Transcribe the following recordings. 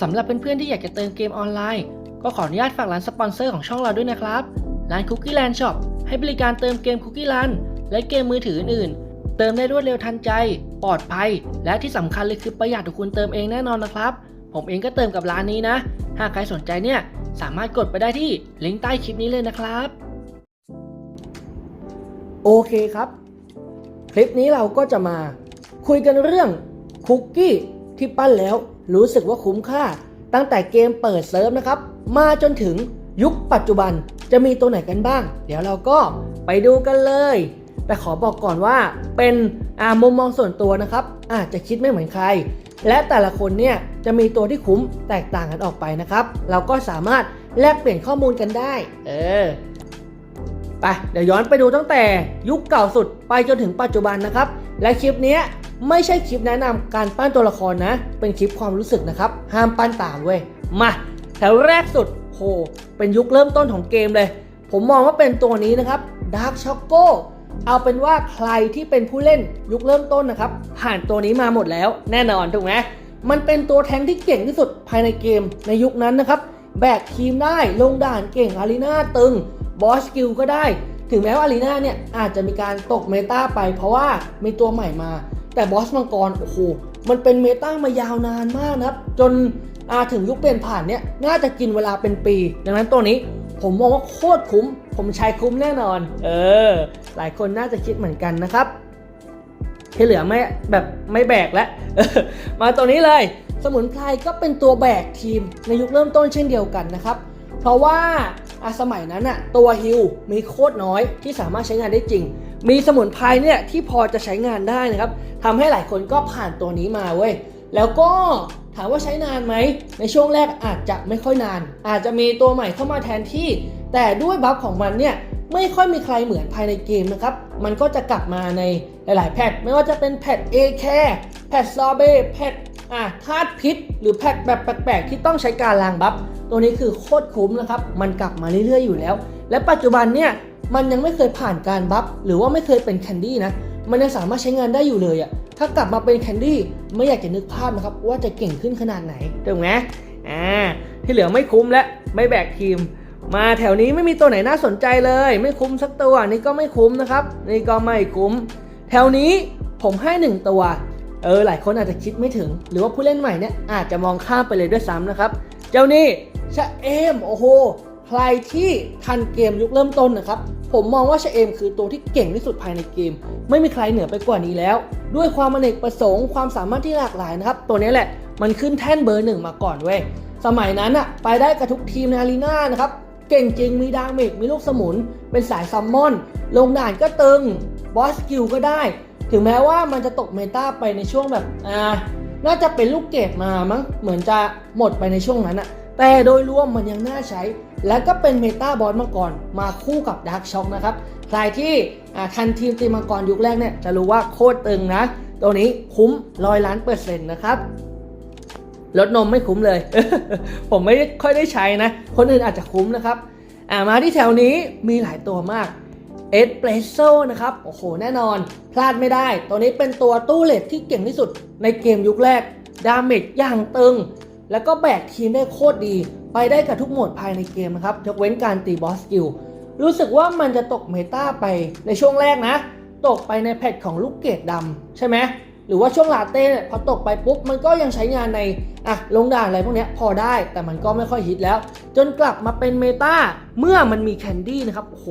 สำหรับเพื่อนๆที่อยากจะเติมเกมออนไลน์ ก็ขออนุญาตฝากร้านสปอนเซอร์ของช่องเราด้วยนะครับ ร้าน Cookie Land Shop ให้บริการเติมเกม Cookie Land และเกมมือถืออื่นๆ เติมได้รวดเร็วทันใจ ปลอดภัย และที่สำคัญเลยคือประหยัดกว่าคุณเติมเองแน่นอนนะครับ ผมเองก็เติมกับร้านนี้นะ หากใครสนใจเนี่ยสามารถกดไปได้ที่ลิงก์ใต้คลิปนี้เลยนะครับ โอเคครับ คลิปนี้เราก็จะมาคุยกันเรื่องคุกกี้ที่ปั้นแล้ว รู้สึกว่าคุ้มค่า ตั้งแต่เกมเปิดเซิร์ฟนะครับ มาจนถึงยุคปัจจุบันจะมีตัวไหนกันบ้าง เดี๋ยวเราก็ไปดูกันเลย แต่ขอบอกก่อนว่าเป็นอามุมมองส่วนตัวนะครับ อาจจะคิดไม่เหมือนใคร และแต่ละคนเนี่ยจะมีตัวที่คุ้มแตกต่างกันออกไปนะครับ เราก็สามารถแลกเปลี่ยนข้อมูลกันได้ เออไปเดี๋ยวย้อนไปดูตั้งแต่ยุคเก่าสุดไปจนถึงปัจจุบันนะครับ และคลิปนี้ ไม่ใช่คลิปแนะนำการปั้นตัวละครนะ เป็นคลิปความรู้สึกนะครับ ห้ามปั้นตามเว้ย มาแถวแรกสุดโหเป็นยุคเริ่มต้นของเกมเลย ผมมองว่าเป็นตัวนี้นะครับ Dark Choco เอาเป็นว่าใครที่เป็นผู้เล่นยุคเริ่มต้นนะครับ ผ่านตัวนี้มาหมดแล้วแน่นอนถูกไหมมันเป็นตัวแทงที่เก่งที่สุดภายในเกมในยุคนั้นนะครับ แบกทีมได้ลงด่านเก่งอารีนาตึงบอสกิลก็ได้ ถึงแม้ว่าอารีนาเนี่ยอาจจะมีการตกเมตาไปเพราะว่ามีตัวใหม่มา แต่บอสมังกร โอ้โห มันเป็นเมตามายาวนานมากนะครับ จนอาถึงยุคเปลี่ยนผ่านเนี่ย น่าจะกินเวลาเป็นปี ดังนั้นตัวนี้ผมมองว่าโคตรคุ้ม ผมใช้คุ้มแน่นอน เออ หลายคนน่าจะคิดเหมือนกันนะครับ ที่เหลือไม่แบบไม่แบกแล้วมาตัวนี้เลย สมุนไพรก็เป็นตัวแบกทีมในยุคเริ่มต้นเช่นเดียวกันนะครับ เพราะว่าอะสมัยนั้นอะตัวฮิลมีโคตรน้อยที่สามารถใช้งานได้จริง มีสมุนไพรเนี่ยที่พอจะใช้งานได้นะครับทำให้หลายคนก็ผ่านตัวนี้มาเว้ยแล้วก็ถามว่าใช้นานไหม ในช่วงแรกอาจจะไม่ค่อยนาน อาจจะมีตัวใหม่เข้ามาแทนที่ แต่ด้วยบัฟของมันเนี่ยไม่ค่อยมีใครเหมือนภายในเกมนะครับ มันก็จะกลับมาในหลาย ๆ แพท ไม่ว่าจะเป็นแพท A แคแพทซอเบแพทอะธาตุพิษ หรือแพทแบบแปลก ๆ ที่ต้องใช้การล้างบัฟ ตัวนี้คือโคตรคุ้มนะครับ มันกลับมาเรื่อย ๆ อยู่แล้ว และปัจจุบันเนี่ย มันยังไม่เคยผ่านการบัฟหรือว่าไม่เคยเป็นแคนดี้นะ มันยังสามารถใช้งานได้อยู่เลยอะ่ะถ้ากลับมาเป็นแคนดี้ไม่อยากจะนึกภาพนะครับว่าจะเก่งขึ้นขนาดไหนถูกไหมอ่าที่เหลือไม่คุ้มและไม่แบกทีม มาแถวนี้ไม่มีตัวไหนน่าสนใจเลย ไม่คุ้มสักตัวนี่ก็ไม่คุ้มนะครับ นี่ก็ไม่คุ้ม แถวนี้ผมให้หนึ่งตัวเออหลายคนอาจจะคิดไม่ถึง หรือว่าผู้เล่นใหม่เนี่ยอาจจะมองข้ามไปเลยด้วยซ้ำนะครับ เจ้านี่ชะเอมโอ้โห ใครที่ทันเกมยุคเริ่มต้นนะครับผมมองว่าชเอมคือตัวที่เก่งที่สุดภายในเกม ไม่มีใครเหนือไปกว่านี้แล้ว ด้วยความอเนกประสงค์ความสามารถที่หลากหลายนะครับ ตัวนี้แหละมันขึ้นแท่นเบอร์หนึ่งมาก่อนเว้ยสมัยนั้นอะไปได้กับทุกทีมในอารีนานะครับ เก่งจริงมีดาเมจมีลูกสมุน เป็นสายซัมมอน ลงด่านก็ตึง บอสกิลก็ได้ ถึงแม้ว่ามันจะตกเมตาไปในช่วงแบบอ่าน่าจะเป็นลูกเกดมามั้งเหมือนจะหมดไปในช่วงนั้นอะ แต่โดยรวมมันยังน่าใช้ และก็เป็นเมตาบอสมาก่อนมาคู่กับดาร์กช็อคนะครับ ใครที่ทันทีมตีมังกรยุคแรกเนี่ยจะรู้ว่าโคตรตึงนะ ตัวนี้คุ้มร้อยล้านเปอร์เซ็นต์นะครับลดนมไม่คุ้มเลย ผมไม่ค่อยได้ใช้นะ คนอื่นอาจจะคุ้มนะครับอ่ามาที่แถวนี้มีหลายตัวมากเอสเปรสโซ่นะครับ โอ้โห แน่นอน พลาดไม่ได้ ตัวนี้เป็นตัวตู้เลดที่เก่งที่สุดในเกมยุคแรก ดาเมจอย่างตึง แล้วก็แบกทีมได้โคตรดี ไปได้กับทุกโหมดภายในเกมนะครับยกเว้นการตีบอสกิล รู้สึกว่ามันจะตกเมตาไปในช่วงแรกนะ ตกไปในแพทของลูกเกดดำใช่ไหมหรือว่าช่วงลาเต้เนี่ยพอตกไปปุ๊บ มันก็ยังใช้งานในอะลงด่านอะไรพวกนี้พอได้แต่มันก็ไม่ค่อยฮิตแล้ว จนกลับมาเป็นเมตาเมื่อมันมีแคนดี้นะครับโอ้โห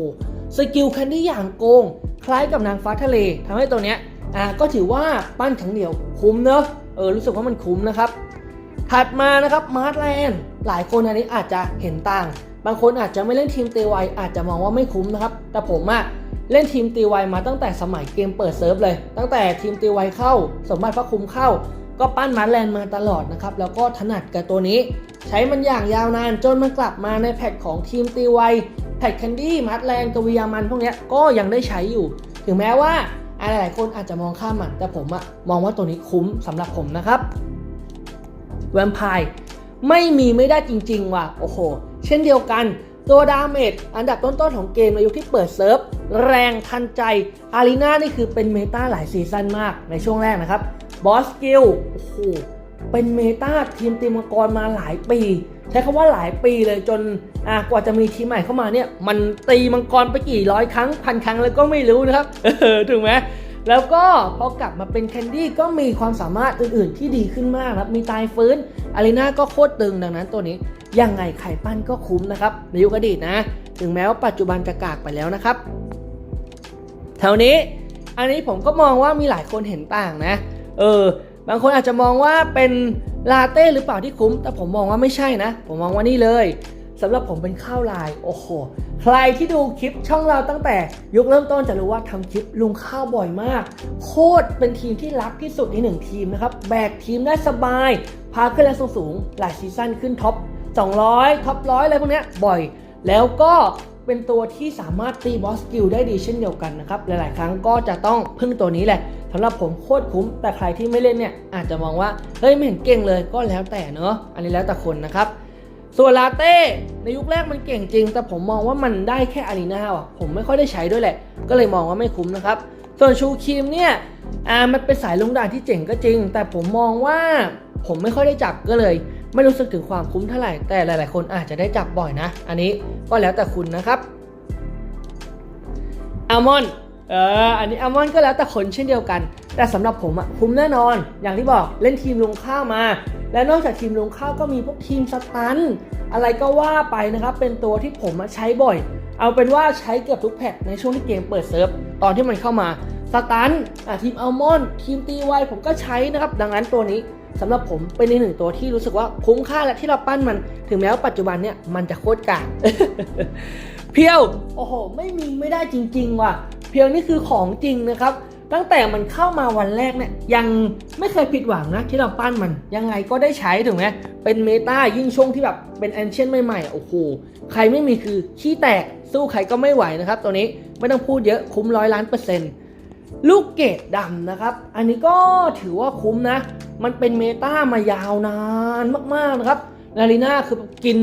สกิลแคนดี้อย่างโกง คล้ายกับนางฟ้าทะเลทำให้ตัวเนี้ยอะก็ถือว่าปั้นครั้งเดียวคุ้มเนอะเออรู้สึกว่ามันคุ้มนะครับ ถัดมานะครับมาร์ทแลนด์หลายคนอันนี้อาจจะเห็นต่าง บางคนอาจจะไม่เล่นทีมตีไวอาจจะมองว่าไม่คุ้มนะครับ แต่ผมอะเล่นทีมตีไวมาตั้งแต่สมัยเกมเปิดเซิร์ฟเลย ตั้งแต่ทีมตีไวเข้า สมบัติพระคุมเข้า ก็ปั้นมาร์ทแลนด์มาตลอดนะครับ แล้วก็ถนัดกับตัวนี้ ใช้มันอย่างยาวนานจนมันกลับมาในแพทของทีมตีไวแพทแคนดี้มาร์ทแลนด์กวียามันพวกนี้ก็ยังได้ใช้อยู่ ถึงแม้ว่าหลายคนอาจจะมองข้ามมันแต่ผมอะมองว่าตัวนี้คุ้มสำหรับผมนะครับ แวมไพร์ไม่มีไม่ได้จริง ๆ ว่ะ โอ้โห เช่นเดียวกันตัวดาเมจอันดับต้นๆของเกมในยุคที่เปิดเซิร์ฟ แรงทันใจ อารีนานี่คือเป็นเมตาหลายซีซั่นมากในช่วงแรกนะครับบอสกิลโอ้โหเป็นเมตาทีมตีมังกรมาหลายปี ใช้คำว่าหลายปีเลยจนอะกว่าจะมีทีมใหม่เข้ามาเนี่ย มันตีมังกรไปกี่ร้อยครั้งพันครั้งแล้วก็ไม่รู้นะครับ ถูกไหม แล้วก็พอกลับมาเป็นแคนดี้ก็มีความสามารถอื่นๆที่ดีขึ้นมากครับ มีตายฟื้นอารีนาก็โคตรตึงดังนั้นตัวนี้ยังไงไข่ปั้นก็คุ้มนะครับในยุคอดีตนะ ถึงแม้ว่าปัจจุบันจะกากไปแล้วนะครับ แถวนี้อันนี้ผมก็มองว่ามีหลายคนเห็นต่างนะ เออ บางคนอาจจะมองว่าเป็นลาเต้หรือเปล่าที่คุ้ม แต่ผมมองว่าไม่ใช่นะ ผมมองว่านี่เลย สำหรับผมเป็นข้าวลายโอ้โหใครที่ดูคลิปช่องเราตั้งแต่ยุคเริ่มต้นจะรู้ว่าทำคลิปลุงข้าวบ่อยมาก โคตรเป็นทีมที่รักที่สุดในหนึ่งทีมนะครับ แบกทีมได้สบาย พาขึ้นแรงสูงๆหลายซีซั่นขึ้นท็อป 200 ท็อปร้อยอะไรพวกนี้บ่อย แล้วก็เป็นตัวที่สามารถตีบอสกิลได้ดีเช่นเดียวกันนะครับ หลาย ๆ ครั้งก็จะต้องพึ่งตัวนี้แหละสำหรับผมโคตรคุ้ม แต่ใครที่ไม่เล่นเนี่ยอาจจะมองว่า เฮ้ยไม่เห็นเก่งเลยก็แล้วแต่เนอะอันนี้แล้วแต่คนนะครับ ส่วนลาเต้ในยุคแรกมันเก่งจริง แต่ผมมองว่ามันได้แค่อารีนาอะผมไม่ค่อยได้ใช้ด้วยแหละ ก็เลยมองว่าไม่คุ้มนะครับ ส่วนชูครีมเนี่ยอ่ามันเป็นสายลงด่านที่เจ๋งก็จริง แต่ผมมองว่าผมไม่ค่อยได้จับก็เลย ไม่รู้สึกถึงความคุ้มเท่าไหร่ แต่หลาย ๆ คนอาจจะได้จับบ่อยนะ อันนี้ก็แล้วแต่คุณนะครับอัลมอนด์ เอออันนี้อัลมอนด์ก็แล้วแต่คนเช่นเดียวกัน แต่สำหรับผมอะคุ้มแน่นอน อย่างที่บอกเล่นทีมลงข้าวมา และนอกจากทีมลงข้าวก็มีพวกทีมสตัน อะไรก็ว่าไปนะครับ เป็นตัวที่ผมใช้บ่อย เอาเป็นว่าใช้เกือบทุกแพทในช่วงที่เกมเปิดเซิร์ฟตอนที่มันเข้ามาสตันทีมอัลมอนด์ทีมตีไวผมก็ใช้นะครับ ดังนั้นตัวนี้สำหรับผมเป็นในกหนึ่งตัวที่รู้สึกว่าคุ้มค่าและที่เราปั้นมัน ถึงแม้ว่าปัจจุบันเนี่ยมันจะโคตรกากเพียว โอ้โห ไม่มีไม่ได้จริง ๆ ว่ะ พียวนี่คือของจริงนะครับ ตั้งแต่มันเข้ามาวันแรกเนี่ยยังไม่เคยผิดหวังนะที่เราปั้นมันยังไงก็ได้ใช้ถูกไหมเป็นเมตายิ่งช่วงที่แบบเป็นแอนเชียนใหม่ๆโอ้โหใครไม่มีคือขี้แตกสู้ใครก็ไม่ไหวนะครับ ตัวนี้ไม่ต้องพูดเยอะคุ้มร้อยล้านเปอร์เซ็นต์ลูกเกดดำนะครับ อันนี้ก็ถือว่าคุ้มนะ มันเป็นเมตามายาวนานมากๆนะครับ นารีนาคือกิน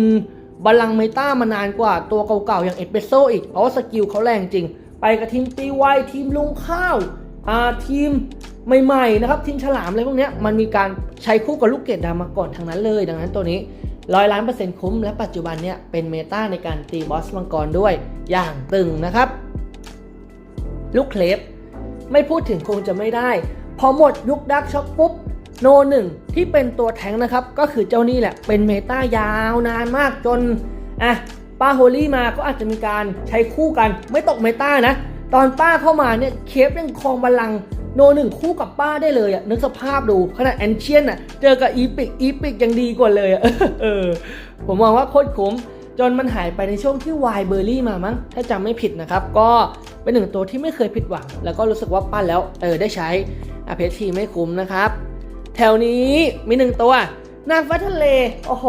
บอลลังเมตามานานกว่าตัวเก่าๆอย่างเอสเปโซอีก เพราะว่าสกิลเขาแรงจริง ไปกับทีมตีไวทีมลุงข้าวอ่าทีมใหม่ๆนะครับทีมฉลามอะไรพวกนี้มันมีการใช้คู่กับลูกเกดดำมาก่อนทางนั้นเลย ดังนั้นตัวนี้ร้อยล้านเปอร์เซ็นต์คุ้มและปัจจุบันเนี่ยเป็นเมตาในการตีบอสมังกรด้วยอย่างตึงนะครับ ลูกเคลฟไม่พูดถึงคงจะไม่ได้ พอหมดยุคดักช็อกปุ๊บโนหนึ่งที่เป็นตัวแทงนะครับ ก็คือเจ้านี่แหละเป็นเมตายาวนานมากจนอะ ป้าโฮลี่มาก็อาจจะมีการใช้คู่กันไม่ตกเมตานะ ตอนป้าเข้ามาเนี่ยเคฟยังครองบัลลังก์โนหนึ่งคู่กับป้าได้เลยอะนึกสภาพดูขนาดแอนเชียนอะเจอกับอีพิกอีพิกยังดีกว่าเลยอะเออผมมองว่าโคตรคุ้มจนมันหายไปในช่วงที่วายเบอร์รี่มามั้ง ถ้าจำไม่ผิดนะครับ ก็เป็นหนึ่งตัวที่ไม่เคยผิดหวัง แล้วก็รู้สึกว่าปั้นแล้ว เออได้ใช้อาเพทีไม่คุ้มนะครับ แถวนี้มีหนึ่งตัว นาฟ้าทะเล โอ้โห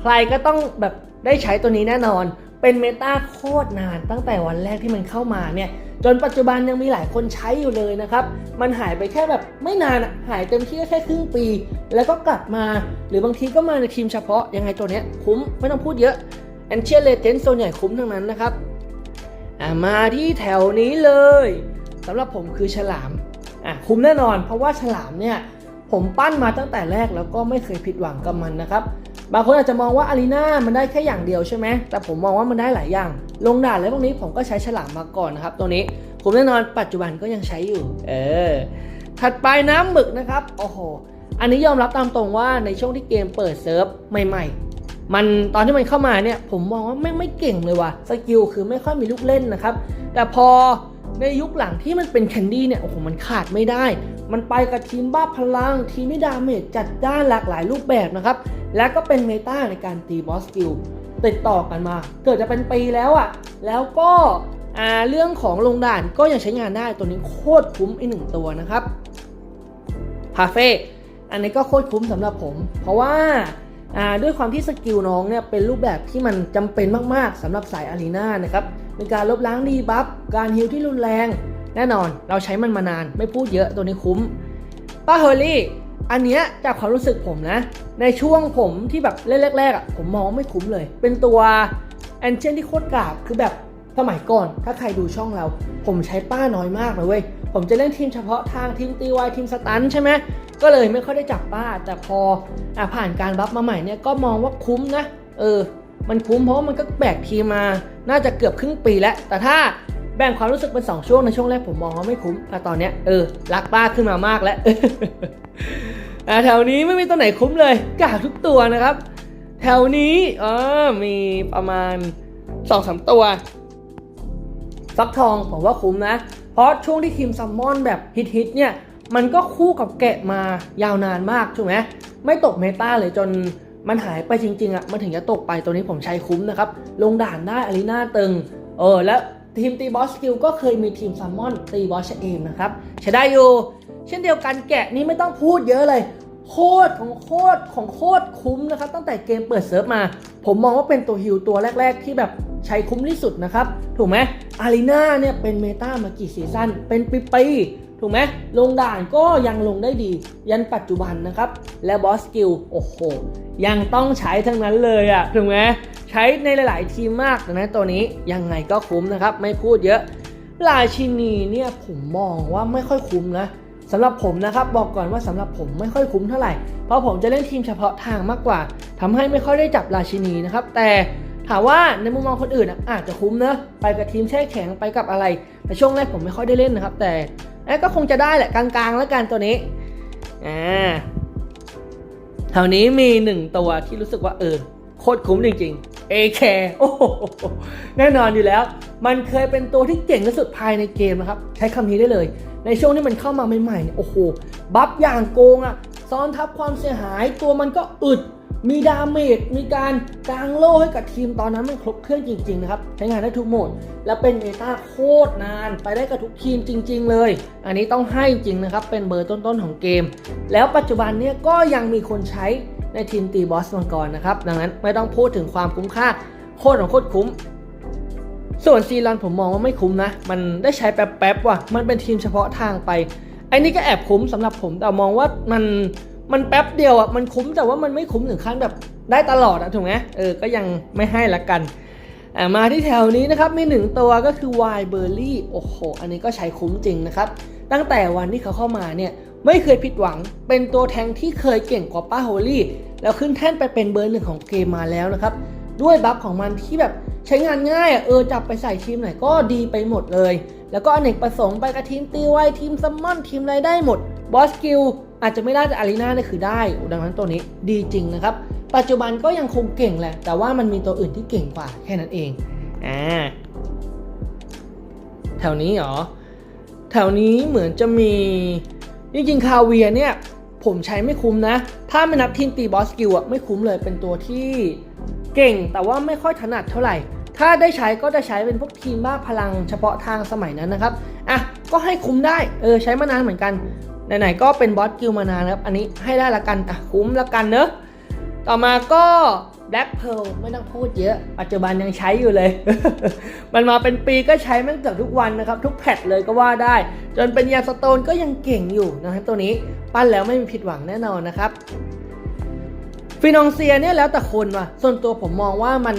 ใครก็ต้องแบบ ได้ใช้ตัวนี้แน่นอน เป็นเมตาโคตรนานตั้งแต่วันแรกที่มันเข้ามาเนี่ย จนปัจจุบันยังมีหลายคนใช้อยู่เลยนะครับ มันหายไปแค่แบบไม่นานอะหายเต็มที่ก็แค่ครึ่งปี แล้วก็กลับมา หรือบางทีก็มาในทีมเฉพาะ ยังไงตัวเนี้ยคุ้มไม่ต้องพูดเยอะแอนเชียเลเจนโซนใหญ่คุ้มทั้งนั้นนะครับมาที่แถวนี้เลยสำหรับผมคือฉลามอะคุ้มแน่นอน เพราะว่าฉลามเนี่ยผมปั้นมาตั้งแต่แรกแล้วก็ไม่เคยผิดหวังกับมันนะครับ บางคนอาจจะมองว่าอารีนามันได้แค่อย่างเดียวใช่ไหมแต่ผมมองว่ามันได้หลายอย่าง ลงด่านอะไรพวกนี้ผมก็ใช้ฉลามมาก่อนนะครับ ตัวนี้ผมแน่นอนปัจจุบันก็ยังใช้อยู่ เออ ถัดไปน้ำหมึกนะครับ โอ้โห อันนี้ยอมรับตามตรงว่าในช่วงที่เกมเปิดเซิร์ฟใหม่ ๆ มันตอนที่มันเข้ามาเนี่ยผมมองว่าไม่ไม่เก่งเลยว่ะ สกิลคือไม่ค่อยมีลูกเล่นนะครับ แต่พอในยุคหลังที่มันเป็นแคนดี้เนี่ย โอ้โห มันขาดไม่ได้ มันไปกับทีมบ้าพลัง ทีมที่ดาเมจจัดด้านหลากหลายรูปแบบนะครับ และก็เป็นเมตาในการตีบอสกิลติดต่อกันมา เกิดจะเป็นปีแล้วอะ่ะ แล้วก็เรื่องของลงด่านก็ยังใช้งานได้ตัวนี้โคตรคุ้มอีกหนึ่งตัวนะครับพาเฟ่อันนี้ก็โคตรคุ้มสำหรับผม เพราะว่าด้วยความที่สกิลน้องเนี่ยเป็นรูปแบบที่มันจำเป็นมากๆสำหรับสายอารีนานะครับเป็นการลบล้างดีบัฟการฮิลที่รุนแรง แน่นอนเราใช้มันมานานไม่พูดเยอะตัวนี้คุ้มป้าเฮอร์รี่อันเนี้ยจากความรู้สึกผมนะ ในช่วงผมที่แบบเล่นแรกๆอะผมมองไม่คุ้มเลย เป็นตัวแอนเจนที่โคตรกราบคือแบบสมัยก่อนถ้าใครดูช่องเรา ผมใช้ป้าน้อยมากเลยเว้ย ผมจะเล่นทีมเฉพาะทางทีมตีวายทีมสตันใช่ไหมก็เลยไม่ค่อยได้จับป้า แต่พออะผ่านการบัฟมาใหม่เนี่ยก็มองว่าคุ้มนะ เออ มันคุ้มเพราะมันก็แบกทีมมา น่าจะเกือบครึ่งปีแล้ว แต่ถ้า แบ่งความรู้สึกเป็นสองช่วงในช่วงแรกผมมองว่าไม่คุ้มแต่ตอนเนี้ยเออรักป้าขึ้นมามากแล้วแถวนี้ไม่มีตัวไหนคุ้มเลยกากทุกตัวนะครับ แถวนี้เออมีประมาณสองสามตัวฟักทองผมว่าคุ้มนะ เพราะช่วงที่ทีมซัมมอนแบบฮิตๆเนี่ยมันก็คู่กับแกะมายาวนานมากถูกไหมไม่ตกเมตาเลยจนมันหายไปจริงๆอะ่ะมันถึงจะตกไปตัวนี้ผมใช้คุ้มนะครับ ลงด่านได้อารีนาตึง เออ แล้ว ทีมตีบอสกิลก็เคยมีทีมซัมมอนตีบอสเอมนะครับใช้ได้อยู่ เช่นเดียวกันแกะนี้ไม่ต้องพูดเยอะเลย โคตรของโคตรของโคตรคุ้มนะครับ ตั้งแต่เกมเปิดเซิร์ฟมา ผมมองว่าเป็นตัวฮิลตัวแรก ๆ ที่แบบใช้คุ้มที่สุดนะครับ ถูกไหมอารีนาเนี่ยเป็นเมตามากี่ซีซั่นเป็นปีๆถูกไหมลงด่านก็ยังลงได้ดี ยันปัจจุบันนะครับ และบอสกิลโอ้โหยังต้องใช้ทั้งนั้นเลยอะถูกไหม ใช้ในหลาย ๆ ทีมมากนั้นตัวนี้ยังไงก็คุ้มนะครับ ไม่พูดเยอะราชินีเนี่ยผมมองว่าไม่ค่อยคุ้มนะสำหรับผมนะครับบอกก่อนว่าสำหรับผมไม่ค่อยคุ้มเท่าไหร่ เพราะผมจะเล่นทีมเฉพาะทางมากกว่าทำให้ไม่ค่อยได้จับราชินีนะครับ แต่ถามว่าในมุมมองคนอื่นอาจจะคุ้มนะไปกับทีมแช่แข็งไปกับอะไรแต่ช่วงแรกผมไม่ค่อยได้เล่นนะครับ แต่ก็คงจะได้แหละกลางๆ แล้วกันตัวนี้อ่าแถวนี้มีหนึ่งตัวที่รู้สึกว่าเออ โคตรคุ้มจริงๆ AK โอ้โหแน่นอนอยู่แล้ว มันเคยเป็นตัวที่เก่งที่สุดภายในเกมนะครับ ใช้คำนี้ได้เลย ในช่วงที่มันเข้ามาใหม่ๆเนี่ยโอ้โห บัฟอย่างโกงอะซ้อนทับความเสียหายตัวมันก็อึด มีดาเมจ มีการกางโล่ให้กับทีมตอนนั้นมันครบเครื่องจริงๆนะครับ ใช้งานได้ทุกโหมด และเป็นเมตาโคตรนานไปได้กับทุกทีมจริง ๆ เลย อันนี้ต้องให้จริงนะครับ เป็นเบอร์ต้นๆของเกม แล้วปัจจุบันเนี่ยก็ยังมีคนใช้ ในทีมตีบอสมังกรนะครับ ดังนั้นไม่ต้องพูดถึงความคุ้มค่าโคตรของโคตรคุ้ม ส่วนซีรอนผมมองว่าไม่คุ้มนะ มันได้ใช้แป๊บๆว่ะ มันเป็นทีมเฉพาะทางไป ไอ้นี่ก็แอบคุ้มสำหรับผม แต่มองว่ามันมันแป๊บเดียวอะ มันคุ้มแต่ว่ามันไม่คุ้มถึงขั้นแบบได้ตลอดอะถูกไหมเออ ก็ยังไม่ให้ละกันมาที่แถวนี้นะครับมีหนึ่งตัวก็คือวายเบอร์รี่โอ้โห อันนี้ก็ใช้คุ้มจริงนะครับ ตั้งแต่วันที่เขาเข้ามาเนี่ย ไม่เคยผิดหวัง เป็นตัวแทงที่เคยเก่งกว่าป้าโฮลี่ แล้วขึ้นแท่นไปเป็นเบอร์หนึ่งของเกมมาแล้วนะครับ ด้วยบัฟของมันที่แบบใช้งานง่ายอะเออจับไปใส่ทีมไหนก็ดีไปหมดเลย แล้วก็อเนกประสงค์ไปกับทีมตีไวทีมซัมมอนทีมอะไรได้หมดบอสกิลอาจจะไม่ได้แต่อารีนาเนี่ยคือได้ ดังนั้นตัวนี้ดีจริงนะครับ ปัจจุบันก็ยังคงเก่งแหละ แต่ว่ามันมีตัวอื่นที่เก่งกว่าแค่นั้นเองอ่าแถวนี้เหรอ แถวนี้เหมือนจะมี จริงๆคาเวียเนี่ยผมใช้ไม่คุ้มนะ ถ้าไม่นับทีมตีบอสกิลอะไม่คุ้มเลยเป็นตัวที่เก่งแต่ว่าไม่ค่อยถนัดเท่าไหร่ ถ้าได้ใช้ก็จะใช้เป็นพวกทีมบ้าพลังเฉพาะทางสมัยนั้นนะครับ อะ ก็ให้คุ้มได้ เออ ใช้มานานเหมือนกัน ไหนๆ ก็เป็นบอสกิลมานานแล้วอันนี้ให้ได้ละกัน อะ คุ้มละกันเนอะ ต่อมาก็ Black Pearl ไม่ต้องพูดเยอะ ปัจจุบันยังใช้อยู่เลย มันมาเป็นปีก็ใช้แม่งเกือบทุกวันนะครับ ทุกแพทเลยก็ว่าได้ จนเป็นยาสโตนก็ยังเก่งอยู่นะครับตัวนี้ปั้นแล้วไม่มีผิดหวังแน่นอนนะครับฟินองเซียเนี่ยแล้วแต่คนว่ะ ส่วนตัวผมมองว่ามัน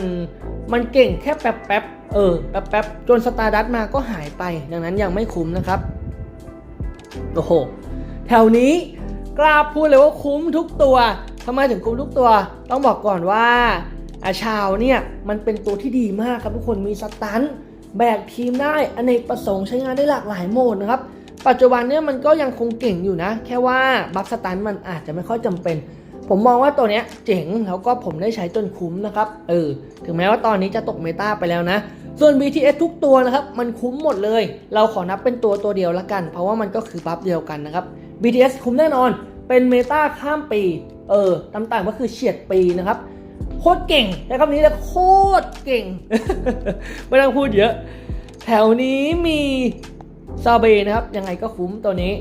มันเก่งแค่แป๊บแป๊บๆเออแป๊บแป๊บๆจนสตาร์ดัตมาก็หายไป ดังนั้นยังไม่คุ้มนะครับ โอ้โห แถวนี้กล้าพูดเลยว่าคุ้มทุกตัว ทำไมถึงคุ้มทุกตัว ต้องบอกก่อนว่าอาชาวเนี่ยมันเป็นตัวที่ดีมากครับทุกคนมีสตันแบกทีมได้อเนกประสงค์ใช้งานได้หลากหลายโหมดนะครับ ปัจจุบันเนี่ยมันก็ยังคงเก่งอยู่นะ แค่ว่าบัฟสตันมันอาจจะไม่ค่อยจำเป็น ผมมองว่าตัวเนี้ยเจ๋งแล้วก็ผมได้ใช้จนคุ้มนะครับเออถึงแม้ว่าตอนนี้จะตกเมตาไปแล้วนะ ส่วน BTS ทุกตัวนะครับมันคุ้มหมดเลย เราขอนับเป็นตัวตัวเดียวละกัน เพราะว่ามันก็คือบัฟเดียวกันนะครับ BTS คุ้มแน่นอน เป็นเมตาข้ามปี เออต่างๆก็คือเฉียดปีนะครับ โคตรเก่งใช้คำนี้เลยโคตรเก่ง ไม่ต้องพูดเยอะ แถวนี้มีซาเบนะครับ ยังไงก็คุ้มตัวนี้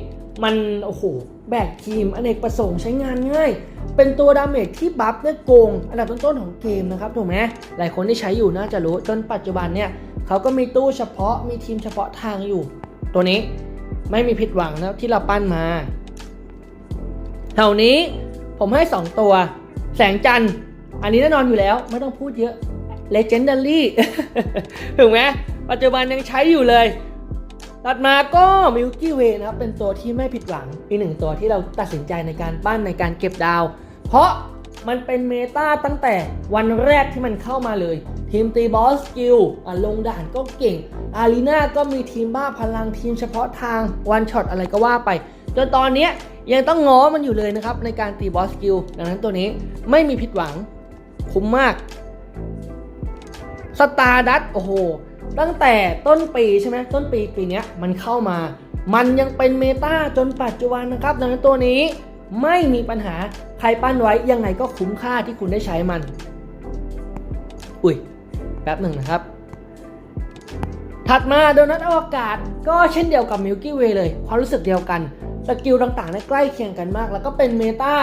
มัน โอ้โห แบกทีมอเนกประสงค์ใช้งานง่าย เป็นตัวดาเมจที่บัฟได้โกง อันดับต้นๆของเกมนะครับ ถูกไหมหลายคนที่ใช้อยู่น่าจะรู้ จนปัจจุบันเนี่ยเขาก็มีตู้เฉพาะมีทีมเฉพาะทางอยู่ ตัวนี้ไม่มีผิดหวังนะที่เราปั้นมา แถวนี้ผมให้ 2 ตัว แสงจันทร์อันนี้แน่นอนอยู่แล้ว ไม่ต้องพูดเยอะ Legendary ถูกไหมปัจจุบันยังใช้อยู่เลย ตัดมาก็มิลกี้เวนะครับ เป็นตัวที่ไม่ผิดหวัง อีกหนึ่งตัวที่เราตัดสินใจในการปั้นในการเก็บดาว เพราะมันเป็นเมตาตั้งแต่วันแรกที่มันเข้ามาเลย ทีมตีบอสกิลลงด่านก็เก่ง อารีนาก็มีทีมบ้าพลังทีมเฉพาะทางวันช็อตอะไรก็ว่าไป จนตอนนี้ ยังต้องง้อมันอยู่เลยนะครับ ในการตีบอสกิล ดังนั้นตัวนี้ไม่มีผิดหวัง คุ้มมากสตาร์ดัตโอ้โห ตั้งแต่ต้นปีใช่ไหมต้นปีปีนี้มันเข้ามา มันยังเป็นเมตาจนปัจจุบันนะครับ ดังนั้นตัวนี้ไม่มีปัญหาใครปั้นไว้ยังไงก็คุ้มค่าที่คุณได้ใช้มัน อุ้ย แป๊บหนึ่งนะครับ ถัดมาโดนัทอวกาศก็เช่นเดียวกับมิลกี้เวย์เลย ความรู้สึกเดียวกัน สกิลต่างๆเนี่ยใกล้เคียงกันมาก แล้วก็เป็นเมตา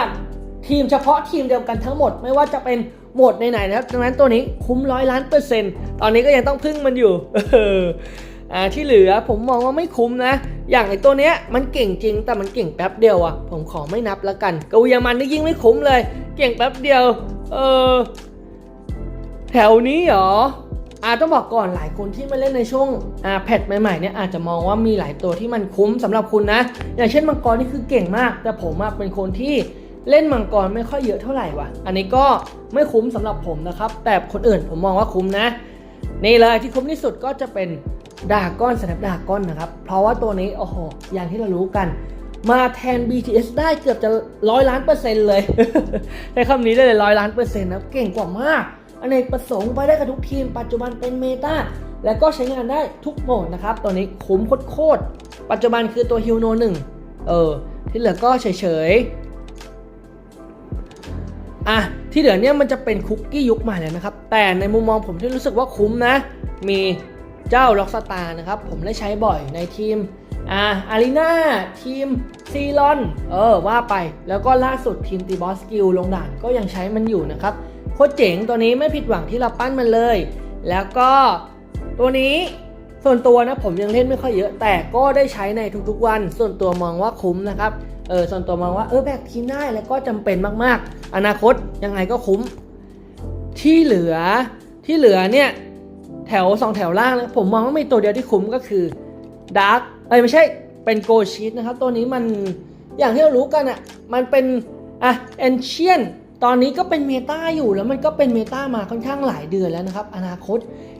ทีมเฉพาะทีมเดียวกันทั้งหมด ไม่ว่าจะเป็นโหมดไหนๆนะครับดังนั้นตัวนี้คุ้มร้อยล้านเปอร์เซ็นต์ตอนนี้ก็ยังต้องพึ่งมันอยู่อ่าที่เหลือผมมองว่าไม่คุ้มนะ อย่างไอตัวเนี้ยมันเก่งจริงแต่มันเก่งแป๊บเดียวอะผมขอไม่นับแล้วกันกาวยามันนี่ยิ่งไม่คุ้มเลย เก่งแป๊บเดียว เออแถวนี้เหรอ อาต้องบอกก่อนหลายคนที่มาเล่นในช่วงอาแพทใหม่ๆเนี่ยอาจจะมองว่ามีหลายตัวที่มันคุ้มสำหรับคุณนะ อย่างเช่นมังกรนี่คือเก่งมาก แต่ผมเป็นคนที่เล่นมังกรไม่ค่อยเยอะเท่าไหร่ว่ะ อันนี้ก็ไม่คุ้มสำหรับผมนะครับ แต่คนอื่นผมมองว่าคุ้มนะ นี่เลยที่คุ้มที่สุดก็จะเป็นดาก้อนสแนปดาก้อนนะครับ เพราะว่าตัวนี้โอ้โหอย่างที่เรารู้กัน มาแทน BTS ได้เกือบจะร้อยล้านเปอร์เซ็นต์เลยใช้คำนี้ได้เลยร้อยล้านเปอร์เซ็นต์นะเก่งกว่ามาก อเนกประสงค์ไปได้กับทุกทีม ปัจจุบันเป็นเมตาและก็ใช้งานได้ทุกโหมดนะครับ ตัวนี้คุ้มโคตรปัจจุบันคือตัวฮิวโนหนึ่งเออ ที่เหลือก็เฉยๆ อะ ที่เหลือเนี่ยมันจะเป็นคุกกี้ยุคใหม่แล้วนะครับ แต่ในมุมมองผมที่รู้สึกว่าคุ้มนะ มีเจ้าล็อกสตาร์นะครับ ผมได้ใช้บ่อยในทีมอ่าอารีนาทีมซีรอน เออ ว่าไป แล้วก็ล่าสุดทีมตีบอสกิลลงด่านก็ยังใช้มันอยู่นะครับ โคตรเจ๋งตัวนี้ไม่ผิดหวังที่เราปั้นมันเลย แล้วก็ตัวนี้ส่วนตัวนะผมยังเล่นไม่ค่อยเยอะ แต่ก็ได้ใช้ในทุกๆวัน ส่วนตัวมองว่าคุ้มนะครับเออส่วนตัวมองว่าเออแบกทีมได้แล้วก็จำเป็นมากๆ อนาคตยังไงก็คุ้ม ที่เหลือที่เหลือเนี่ยแถวสองแถวล่างนะผมมองว่ามีตัวเดียวที่คุ้มก็คือดาร์กเอ้ยไม่ใช่เป็นโกชีตนะครับ ตัวนี้มันอย่างที่เรารู้กันอะ่ะมันเป็นอะเอนเชียน ตอนนี้ก็เป็นเมตาอยู่แล้วมันก็เป็นเมตามาค่อนข้างหลายเดือนแล้วนะครับ อนาคต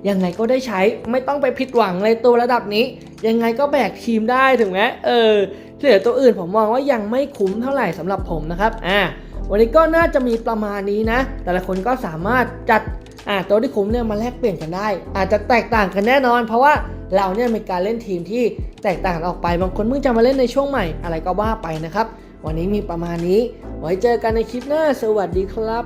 ยังไงก็ได้ใช้ไม่ต้องไปผิดหวังเลยตัวระดับนี้ ยังไงก็แบกทีมได้ถึงไหมเออเหลือตัวอื่นผมมองว่ายังไม่คุ้มเท่าไหร่สำหรับผมนะครับอ่าวันนี้ก็น่าจะมีประมาณนี้นะ แต่ละคนก็สามารถจัดอ่าตัวที่คุ้มเนี่ยมาแลกเปลี่ยนกันได้ อาจจะแตกต่างกันแน่นอน เพราะว่าเราเนี่ยมีการเล่นทีมที่แตกต่างออกไป บางคนเพิ่งจะมาเล่นในช่วงใหม่อะไรก็ว่าไปนะครับ วันนี้มีประมาณนี้ ไว้เจอกันในคลิปหน้า สวัสดีครับ